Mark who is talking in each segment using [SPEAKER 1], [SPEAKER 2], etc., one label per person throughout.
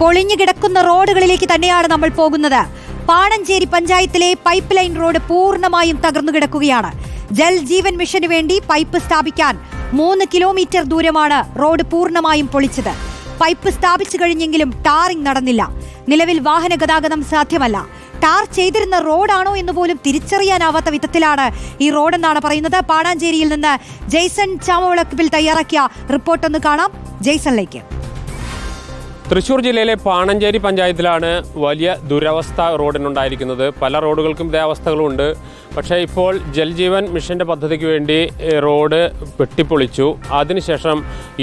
[SPEAKER 1] പൊളിഞ്ഞു കിടക്കുന്ന റോഡുകളിലേക്ക് തന്നെയാണ് നമ്മൾ പോകുന്നത്. പാണഞ്ചേരി പഞ്ചായത്തിലെ പൈപ്പ് ലൈൻ റോഡ് പൂർണമായും തകർന്നു കിടക്കുകയാണ്. ജൽ ജീവൻ മിഷന് വേണ്ടി പൈപ്പ് സ്ഥാപിക്കാൻ മൂന്ന് കിലോമീറ്റർ ദൂരമാണ് റോഡ് പൂർണമായും പൊളിച്ചത്. പൈപ്പ് സ്ഥാപിച്ചു കഴിഞ്ഞെങ്കിലും ടാറിംഗ് നടന്നില്ല. നിലവിൽ വാഹന ഗതാഗതം സാധ്യമല്ല. ടാർ ചെയ്തിരുന്ന റോഡാണോ എന്ന് പോലും തിരിച്ചറിയാനാവാത്ത വിധത്തിലാണ് ഈ റോഡെന്നാണ് പറയുന്നത്. പാണാഞ്ചേരിയിൽ നിന്ന് ജെയ്സൺ ചാമവിളക്കിൽ തയ്യാറാക്കിയ റിപ്പോർട്ടൊന്ന് കാണാം. ജെയ്സണിലേക്ക്.
[SPEAKER 2] തൃശ്ശൂർ ജില്ലയിലെ പാണഞ്ചേരി പഞ്ചായത്തിലാണ് വലിയ ദുരവസ്ഥ റോഡിനുണ്ടായിരിക്കുന്നത്. പല റോഡുകൾക്കും ഇതേ അവസ്ഥകളുണ്ട്. പക്ഷേ ഇപ്പോൾ ജൽജീവൻ മിഷന്റെ പദ്ധതിക്ക് വേണ്ടി റോഡ് വെട്ടിപ്പൊളിച്ചു. അതിനുശേഷം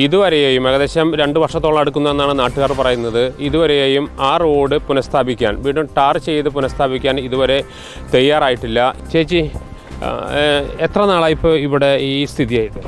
[SPEAKER 2] ഇതുവരെയും ഏകദേശം രണ്ട് വർഷത്തോളം അടുക്കുന്നതെന്നാണ് നാട്ടുകാർ പറയുന്നത്. ഇതുവരെയും ആ റോഡ് പുനഃസ്ഥാപിക്കാൻ വീണ്ടും ടാർ ചെയ്ത് പുനഃസ്ഥാപിക്കാൻ ഇതുവരെ തയ്യാറായിട്ടില്ല. ചേച്ചി എത്ര നാളായിപ്പോൾ ഇവിടെ ഈ സ്ഥിതിയായിട്ട്?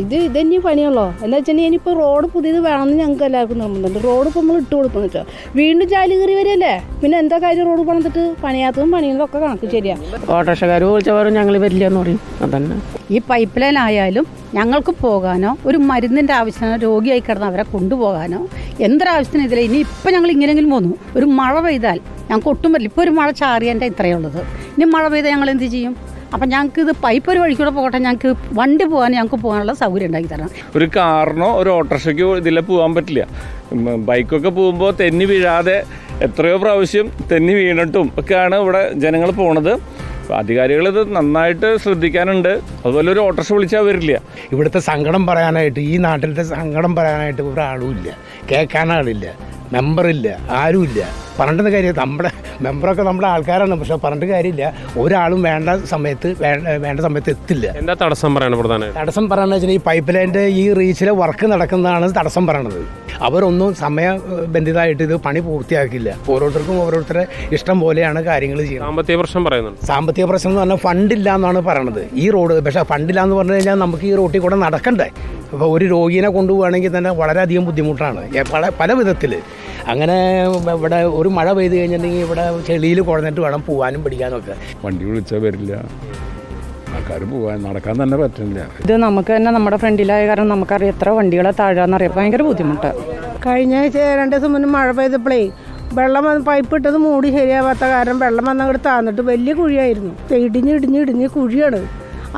[SPEAKER 3] ഇത് ഇതന്നെ പണിയുള്ളോ എന്താ വെച്ചിട്ടുണ്ടെങ്കിൽ ഇനിയിപ്പോൾ റോഡ് പുതിയത് വേണമെന്ന് ഞങ്ങൾക്ക് എല്ലാവർക്കും നിർബന്ധമുണ്ട്. റോഡ് ഇപ്പോൾ നമ്മൾ ഇട്ട് കൊടുക്കുന്നു വെച്ചാൽ വീണ്ടും ജാലി കയറി വരികയല്ലേ? പിന്നെ എന്താ കാര്യം റോഡ് പണിതിട്ട്? പണിയാത്തതും പണിയുന്നതും ഒക്കെ കണക്ക് ശരിയാ.
[SPEAKER 4] ഓട്ടോറിക്ഷക്കാർ വിളിച്ചവരും ഞങ്ങൾ വരില്ല എന്ന് പറയും. അതന്നെ.
[SPEAKER 5] ഈ പൈപ്പ് ലൈൻ ആയാലും ഞങ്ങൾക്ക് പോകാനോ ഒരു മരുന്നിന്റെ ആവശ്യത്തിനോ രോഗിയായി കിടന്ന് അവരെ കൊണ്ടുപോകാനോ എന്തൊരാവശ്യത്തിന് ഇതിൽ ഇനി ഇപ്പം ഞങ്ങൾ ഇങ്ങനെങ്കിലും പോന്നു. ഒരു മഴ പെയ്താൽ ഞങ്ങൾക്ക് ഒട്ടും പറ്റില്ല. ഇപ്പോൾ ഒരു മഴ ചാറിയന്റെ ഇത്രയേ ഉള്ളത്. ഇനി മഴ പെയ്താൽ ഞങ്ങൾ എന്ത് ചെയ്യും? അപ്പം ഞങ്ങൾക്ക് ഇത് പൈപ്പ് ഒരു വഴിക്കൂടെ പോകട്ടെ ഞങ്ങൾക്ക് വണ്ടി പോകാൻ ഞങ്ങൾക്ക് പോകാനുള്ള സൗകര്യം ഉണ്ടാക്കി തരണം.
[SPEAKER 6] ഒരു കാറിനോ ഒരു ഓട്ടോറിക്ഷയ്ക്കോ ഇതിലെ പോകാൻ പറ്റില്ല. ബൈക്കൊക്കെ പോകുമ്പോൾ തെന്നി വീഴാതെ എത്രയോ പ്രാവശ്യം തെന്നി വീണിട്ടും ഒക്കെയാണ് ഇവിടെ ജനങ്ങൾ പോണത്. അപ്പോൾ അധികാരികൾ ഇത് നന്നായിട്ട് ശ്രദ്ധിക്കാനുണ്ട്. അതുപോലെ ഒരു ഓട്ടോറിക്ഷ വിളിച്ചാൽ വരില്ല.
[SPEAKER 7] ഇവിടുത്തെ സങ്കടം പറയാനായിട്ട് ഈ നാട്ടിലത്തെ സങ്കടം പറയാനായിട്ട് ഒരാളുമില്ല ഇല്ല. കേൾക്കാനാളില്ല മെമ്പറില്ല ആരുമില്ല പറഞ്ഞിട്ട് കാര്യം? നമ്മുടെ മെമ്പറൊക്കെ നമ്മുടെ ആൾക്കാരാണ്. പക്ഷെ പറഞ്ഞിട്ട് കാര്യമില്ല. ഒരാളും വേണ്ട സമയത്ത് വേണ്ട സമയത്ത് എത്തില്ല.
[SPEAKER 2] എന്താ തടസ്സം പറയണം പ്രധാനമായിട്ട്?
[SPEAKER 7] തടസ്സം വെച്ചാൽ ഈ പൈപ്പ് ലൈന്റെ ഈ റീച്ചിലെ വർക്ക് നടക്കുന്നതാണ് തടസ്സം പറയണത്. അവരൊന്നും സമയബന്ധിതമായിട്ട് ഇത് പണി പൂർത്തിയാക്കില്ല ഓരോരുത്തർക്കും ഓരോരുത്തരുടെ ഇഷ്ടം പോലെയാണ് കാര്യങ്ങൾ ചെയ്യുന്നത്.
[SPEAKER 2] സാമ്പത്തിക പ്രശ്നം പറയുന്നുണ്ട്.
[SPEAKER 7] സാമ്പത്തിക പ്രശ്നം എന്ന് പറഞ്ഞാൽ ഫണ്ടില്ല എന്നാണ് പറയണത്. ഈ റോഡ് പക്ഷേ ഫണ്ടില്ല എന്ന് പറഞ്ഞു കഴിഞ്ഞാൽ നമുക്ക് ഈ റോട്ടിൽ കൂടെ നടക്കണ്ടേ? അപ്പോൾ ഒരു രോഗീനെ കൊണ്ടുപോവുകയാണെങ്കിൽ തന്നെ വളരെയധികം ബുദ്ധിമുട്ടാണ്. പല പല വിധത്തിൽ അങ്ങനെ ഇവിടെ ഒരു മഴ പെയ്ത് കഴിഞ്ഞിട്ടുണ്ടെങ്കിൽ ഇവിടെ ചെളിയിൽ കുഴഞ്ഞിട്ട് വേണം പോകാനും പിടിക്കാനും ഒക്കെ.
[SPEAKER 8] വണ്ടി വിളിച്ചാൽ വരില്ല. ആൾക്കാർ പോകാൻ നടക്കാൻ തന്നെ പറ്റില്ല
[SPEAKER 4] ഇത് നമുക്ക് തന്നെ നമ്മുടെ ഫ്രണ്ടിലായ കാരണം നമുക്കറിയാം എത്ര വണ്ടികളെ താഴാന്നറിയാം. ഭയങ്കര ബുദ്ധിമുട്ട്.
[SPEAKER 3] കഴിഞ്ഞ ആഴ്ച രണ്ട് ദിവസം മുന്നേ മഴ പെയ്തപ്പോഴേ വെള്ളം വന്ന് പൈപ്പ് ഇട്ടത് മൂടി ശരിയാവാത്ത കാരണം വെള്ളം വന്നങ്ങോട്ട് താന്നിട്ട് വലിയ കുഴിയായിരുന്നു. ഇടിഞ്ഞ് ഇടിഞ്ഞ് ഇടിഞ്ഞ് കുഴിയാണ്.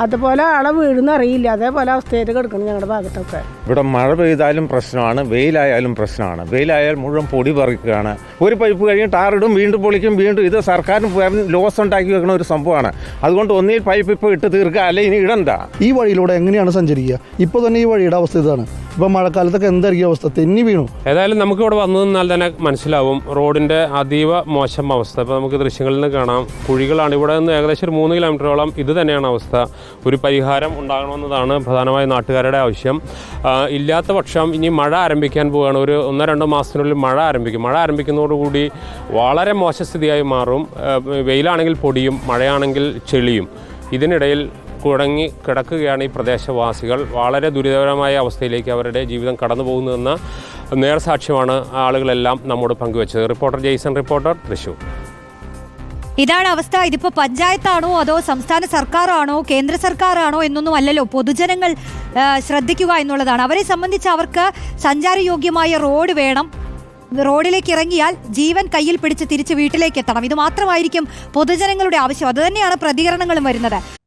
[SPEAKER 3] അതുപോലെ ആളെ വീഴുന്ന അറിയില്ല. അതേപോലെ അവസ്ഥയിൽ കിടക്കുന്നു ഞങ്ങളുടെ ഭാഗത്തൊക്കെ.
[SPEAKER 9] ഇവിടെ മഴ പെയ്താലും പ്രശ്നമാണ് വെയിലായാലും പ്രശ്നമാണ്. വെയിലായാൽ മുഴുവൻ പൊടി പറിക്കുകയാണ്. ഒരു പൈപ്പ് കഴിഞ്ഞ് ടാറിടും വീണ്ടും പൊളിക്കും വീണ്ടും ഇത് സർക്കാരിന് ലോസ് ഉണ്ടാക്കി വെക്കുന്ന ഒരു സംഭവമാണ്. അതുകൊണ്ട് ഒന്നിൽ പൈപ്പ് ഇപ്പോൾ ഇട്ട് തീർക്കുക അല്ലെ ഇനി ഇടണ്ട.
[SPEAKER 10] ഈ വഴിയിലൂടെ എങ്ങനെയാണ് സഞ്ചരിക്കുക? ഇപ്പോൾ തന്നെ ഈ വഴിയുടെ അവസ്ഥ ഇതാണ്. ഇപ്പോൾ മഴക്കാലത്തൊക്കെ എന്തായിരിക്കും അവസ്ഥ? തെന്നി വീണു.
[SPEAKER 2] ഏതായാലും നമുക്ക് ഇവിടെ വന്നു നിന്നാൽ തന്നെ മനസ്സിലാവും. റോഡിന്റെ അതീവ മോശം അവസ്ഥ. ഇപ്പോൾ നമുക്ക് ദൃശ്യങ്ങളിൽ നിന്ന് കാണാം. കുഴികളാണ്. ഇവിടെ നിന്ന് ഏകദേശം ഒരു മൂന്ന് കിലോമീറ്ററോളം ഇത് തന്നെയാണ് അവസ്ഥ. ഒരു പരിഹാരം ഉണ്ടാകണമെന്നതാണ് പ്രധാനമായും നാട്ടുകാരുടെ ആവശ്യം. ഇല്ലാത്ത പക്ഷം ഇനി മഴ ആരംഭിക്കാൻ പോവുകയാണ്. ഒരു ഒന്നോ രണ്ടോ മാസത്തിനുള്ളിൽ മഴ ആരംഭിക്കും. മഴ ആരംഭിക്കുന്നതോടുകൂടി വളരെ മോശസ്ഥിതിയായി മാറും. വെയിലാണെങ്കിൽ പൊടിയും മഴയാണെങ്കിൽ ചെളിയും. ഇതിനിടയിൽ കുടങ്ങി കിടക്കുകയാണ് ഈ പ്രദേശവാസികൾ. വളരെ ദുരിതകരമായ അവസ്ഥയിലേക്ക് അവരുടെ ജീവിതം കടന്നു പോകുന്നതെന്ന നേർസാക്ഷ്യമാണ് ആളുകളെല്ലാം നമ്മോട് പങ്കുവച്ചത്. Reporter Jaison reporter Thrissur.
[SPEAKER 1] ഇതാണ് അവസ്ഥ. ഇതിപ്പോ പഞ്ചായത്താണോ അതോ സംസ്ഥാന സർക്കാരാണോ കേന്ദ്ര സർക്കാരാണോ എന്നൊന്നും അല്ലല്ലോ. പൊതുജനങ്ങൾ ശ്രദ്ധിക്കുക എന്നുള്ളതാണ്. അവരെ സംബന്ധിച്ച് അവർക്ക് സഞ്ചാരയോഗ്യമായ റോഡ് വേണം. റോഡിലേക്ക് ഇറങ്ങിയാൽ ജീവൻ കയ്യിൽ പിടിച്ച് തിരിച്ച് വീട്ടിലേക്ക് എത്തണം. ഇത് മാത്രമായിരിക്കും പൊതുജനങ്ങളുടെ ആവശ്യം. അതുതന്നെയാണ് പ്രതികരണങ്ങളും വരുന്നത്.